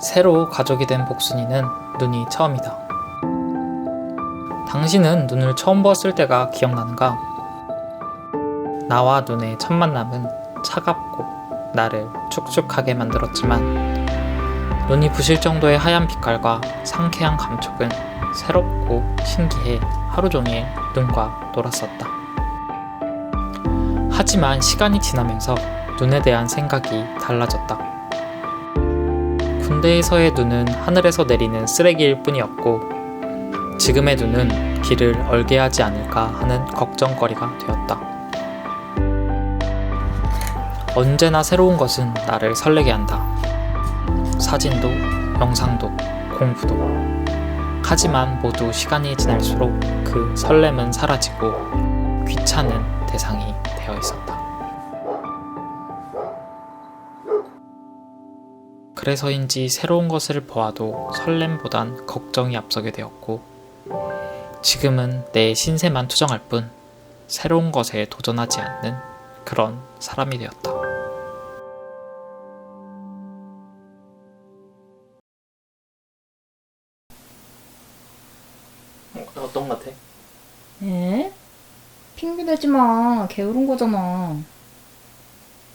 새로 가족이 된 복순이는 눈이 처음이다. 당신은 눈을 처음 보았을 때가 기억나는가? 나와 눈의 첫 만남은 차갑고 나를 축축하게 만들었지만 눈이 부실 정도의 하얀 빛깔과 상쾌한 감촉은 새롭고 신기해 하루 종일 눈과 놀았었다. 하지만 시간이 지나면서 눈에 대한 생각이 달라졌다. 군대에서의 눈은 하늘에서 내리는 쓰레기일 뿐이었고 지금의 눈은 길을 얼게 하지 않을까 하는 걱정거리가 되었다. 언제나 새로운 것은 나를 설레게 한다. 사진도, 영상도, 공부도. 하지만 모두 시간이 지날수록 그 설렘은 사라지고 귀찮은 대상이 되어 있었다. 그래서인지 새로운 것을 보아도 설렘보단 걱정이 앞서게 되었고, 지금은 내 신세만 투정할 뿐 새로운 것에 도전하지 않는 그런 사람이 되었다. 어떤 것 같아? 에? 핑계 대지 마. 게으른 거잖아.